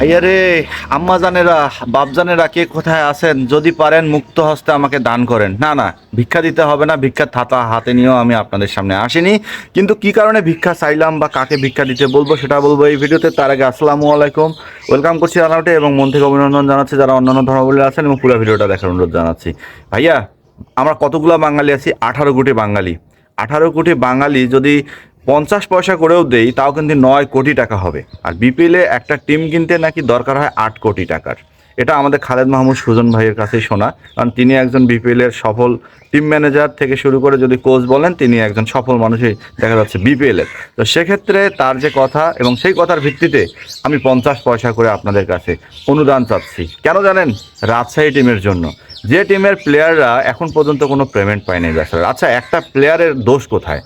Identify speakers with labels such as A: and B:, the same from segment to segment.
A: ভাইয়ারে আম্মাজানেরা বাপজানেরা কে কোথায় আছেন? যদি পারেন মুক্ত হস্তে আমাকে দান করেন। না না, ভিক্ষা দিতে হবে না, ভিক্ষার থাতা হাতে নিয়েও আমি আপনাদের সামনে আসিনি। কিন্তু কি কারণে ভিক্ষা চাইলাম বা কাকে ভিক্ষা দিতে বলব সেটা বলব এই ভিডিওতে। তার আগে আসসালামু আলাইকুম। ওয়েলকাম করছি আনাউটে এবং মন থেকে অভিনন্দন জানাচ্ছি যারা অন্যান্য ধর্মাবলী আছেন এবং পুরো ভিডিওটা দেখার অনুরোধ জানাচ্ছি। ভাইয়া, আমরা কতগুলো বাঙালি আছি? আঠারো কোটি বাঙালি। আঠারো কোটি বাঙালি যদি পঞ্চাশ পয়সা করেও দেই, তাও কিন্তু নয় কোটি টাকা হবে। আর বিপিএলে একটা টিম কিনতে নাকি দরকার হয় আট কোটি টাকার। এটা আমাদের খালেদ মাহমুদ সুজন ভাইয়ের কাছেই শোনা। কারণ তিনি একজন বিপিএল এর সফল টিম ম্যানেজার থেকে শুরু করে যদি কোচ বলেন, তিনি একজন সফল মানুষই দেখা যাচ্ছে বিপিএল এর তো সেক্ষেত্রে তার যে কথা এবং সেই কথার ভিত্তিতে আমি পঞ্চাশ পয়সা করে আপনাদের কাছে অনুদান চাচ্ছি। কেন জানেন? রাজশাহী টিমের জন্য। যে টিমের প্লেয়াররা এখন পর্যন্ত কোনো পেমেন্ট পায়নি আচ্ছা একটা প্লেয়ারের দোষ কোথায়?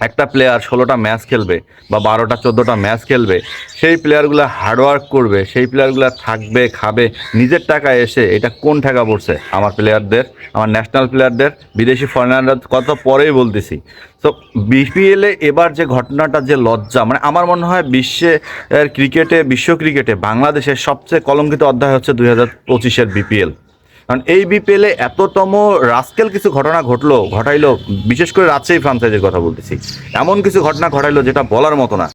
A: একটা প্লেয়ার ষোলোটা ম্যাচ খেলবে বা বারোটা, চোদ্দোটা ম্যাচ খেলবে, সেই প্লেয়ারগুলো হার্ডওয়ার্ক করবে, সেই প্লেয়ারগুলো থাকবে, খাবে, নিজের টাকা এসে এটা কোন ঠেকা পড়ছে? আমার প্লেয়ারদের আমার ন্যাশনাল প্লেয়ারদের বিদেশি ফরেনাররা কত পরেই বলতেছি। তো বিপিএলে এবার যে ঘটনাটা, যে লজ্জা মানে আমার মনে হয় বিশ্বে ক্রিকেটে বিশ্ব ক্রিকেটে বাংলাদেশের সবচেয়ে কলঙ্কিত অধ্যায় হচ্ছে দুই হাজার পঁচিশের বিপিএল কারণ এই বিপিএলে এততম রাস্কেল কিছু ঘটনা ঘটলো, ঘটাইলো, বিশেষ করে রাজশাহী ফ্রাঞ্চাইজির কথা বলতেছি। এমন কিছু ঘটনা ঘটাইলো যেটা বলার মতো না।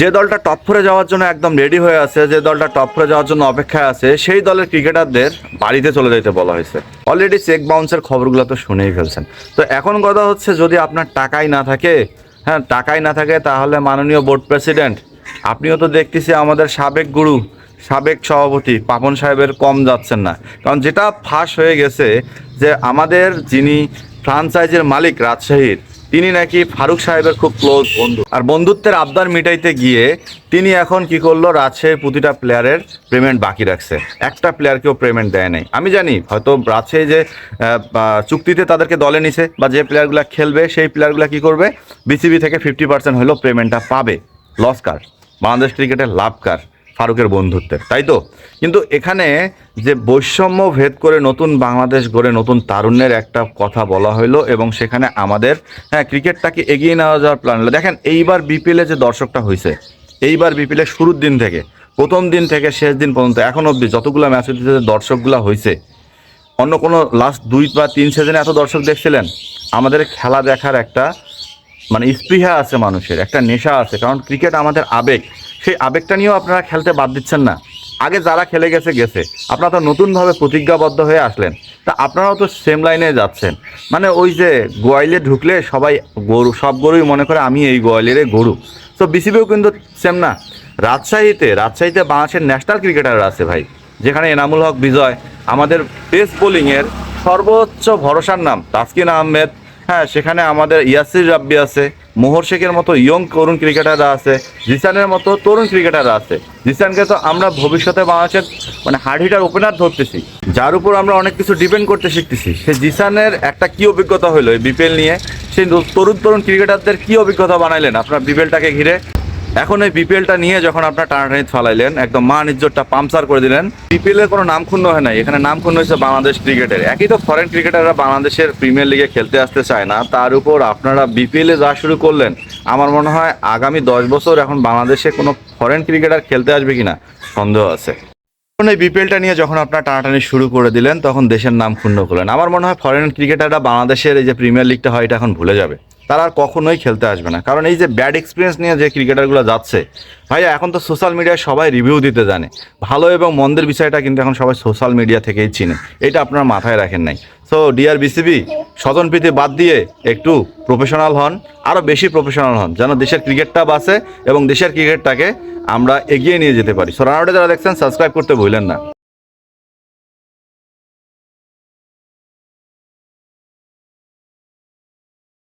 A: যে দলটা টপ ফোরে যাওয়ার জন্য একদম রেডি হয়ে আছে, যে দলটা টপ ফোরে যাওয়ার জন্য অপেক্ষায় আছে, সেই দলের ক্রিকেটারদের বাড়িতে চলে যেতে বলা হয়েছে। অলরেডি চেক বাউন্সের খবরগুলো তো শুনেই ফেলছেন। তো এখন কথা হচ্ছে, যদি আপনার টাকাই না থাকে হ্যাঁ টাকাই না থাকে, তাহলে মাননীয় বোর্ড প্রেসিডেন্ট আপনিও তো দেখতেছি আমাদের সাবেক গুরু সাবেক সভাপতি পাপন সাহেবের কম যাচ্ছেন না। কারণ যেটা ফাঁস হয়ে গেছে যে আমাদের যিনি ফ্রাঞ্চাইজের মালিক, রাজশাহীর, তিনি নাকি ফারুক সাহেবের খুব ক্লোজ বন্ধু। আর বন্ধুত্বের আবদার মিটাইতে গিয়ে তিনি এখন কি করল, রাজশাহীর প্রতিটা প্লেয়ারের পেমেন্ট বাকি রাখছে। একটা প্লেয়ারকেও পেমেন্ট দেয় নাই। আমি জানি, হয়তো রাজশাহী যে চুক্তিতে তাদেরকে দলে নিছে বা যে প্লেয়ারগুলো খেলবে, সেই প্লেয়ারগুলো কি করবে? বিসিবি থেকে ফিফটি পার্সেন্ট হলেও পেমেন্টটা পাবে। লস কার? বাংলাদেশ ক্রিকেটের লাভ কার? ফারুকের বন্ধুত্বের, তাই তো? কিন্তু এখানে যে বৈষম্য ভেদ করে নতুন বাংলাদেশ গড়ে নতুন তারুণ্যের একটা কথা বলা হলো এবং সেখানে আমাদের হ্যাঁ ক্রিকেটটাকে এগিয়ে নেওয়া যাওয়ার প্ল্যান হলো। দেখেন, এইবার বিপিএলে যে দর্শকটা হয়েছে এইবার বিপিএলের শুরুর দিন থেকে, প্রথম দিন থেকে শেষ দিন পর্যন্ত, এখন অবধি যতগুলো ম্যাচ হচ্ছে দর্শকগুলো হয়েছে অন্য কোনো লাস্ট দুই বা তিন সিজনে এত দর্শক দেখছিলেন? আমাদের খেলা দেখার একটা মানে স্পৃহা আছে মানুষের, একটা নেশা আছে, কারণ ক্রিকেট আমাদের আবেগ। সেই আবেগটা নিয়েও আপনারা খেলতে বাদ দিচ্ছেন না। আগে যারা খেলে গেছে গেছে। আপনারা তো নতুনভাবে প্রতিজ্ঞাবদ্ধ হয়ে আসলেন। তা আপনারাও তো সেম লাইনে যাচ্ছেন। মানে ওই যে গোয়াইলে ঢুকলে সবাই গরু সব গরুই মনে করে আমি এই গোয়ালিরে গরু। তো বিসিবিও কিন্তু সেম না। রাজশাহীতে রাজশাহীতে বাংলাদেশের ন্যাশনাল ক্রিকেটাররা আছে ভাই। যেখানে এনামুল হক বিজয়, আমাদের পেস বোলিংয়ের সর্বোচ্চ ভরসার নাম তাসকিন আহমেদ হ্যাঁ সেখানে আমাদের ইয়াসির রাব্বি আছে, মোহর শেখের মতো ইয়ং তরুণ ক্রিকেটাররা আছে, জিসানের মতো তরুণ ক্রিকেটাররা আছে। জিসানকে তো আমরা ভবিষ্যতে বাংলাদেশের মানে হার্ড হিটার ওপেনার ধরতেছি। যার উপর আমরা অনেক কিছু ডিপেন্ড করতে শিখতেছি। সে জিসানের একটা কি অভিজ্ঞতা হলো এই বিপিএল নিয়ে? সেই তরুণ তরুণ ক্রিকেটারদের কি অভিজ্ঞতা বানাইলেন? আপনার বিপিএলটাকে ঘিরে। এখন এই বিপিএলটা নিয়ে যখন আপনার টানাটানি ফালাইলেন একদম মান ইজ্জতটা পামসার করে দিলেন বিপিএল এর কোনো নাম ক্ষুণ্ণ হয় নাই। এখানে নাম ক্ষুণ্ণ হয়েছে বাংলাদেশ ক্রিকেটের। একই তো ফরেন ক্রিকেটাররা বাংলাদেশের প্রিমিয়ার লিগে খেলতে আসতে চায় না। তার উপর আপনারা বিপিএল এ যা শুরু করলেন, আমার মনে হয় আগামী দশ বছর এখন বাংলাদেশে কোনো ফরেন ক্রিকেটার খেলতে আসবে কিনা, সন্দেহ আছে। এখন এই বিপিএলটা নিয়ে যখন আপনার টানাটানি শুরু করে দিলেন, তখন দেশের নাম ক্ষুণ্ণ করলেন। আমার মনে হয় ফরেন ক্রিকেটাররা বাংলাদেশের এই যে প্রিমিয়ার লিগটা হয়, এটা এখন ভুলে যাবে। তারা আর কখনোই খেলতে আসবে না। কারণ এই যে ব্যাড এক্সপিরিয়েন্স নিয়ে যে ক্রিকেটারগুলো যাচ্ছে, ভাইয়া, এখন তো সোশ্যাল মিডিয়ায় সবাই রিভিউ দিতে জানে। ভালো এবং মন্দের বিষয়টা কিন্তু এখন সবাই সোশ্যাল মিডিয়া থেকেই চিনে। এটা আপনারা মাথায় রাখেন নাই। সো ডিআর বিসিবি স্বজনপ্রীতি বাদ দিয়ে একটু প্রফেশনাল হন আরও বেশি প্রফেশনাল হন, যেন দেশের ক্রিকেটটা বাঁচে এবং দেশের ক্রিকেটটাকে আমরা এগিয়ে নিয়ে যেতে পারি। সো রানাউটে যারা দেখছেন সাবস্ক্রাইব করতে ভুলেন না।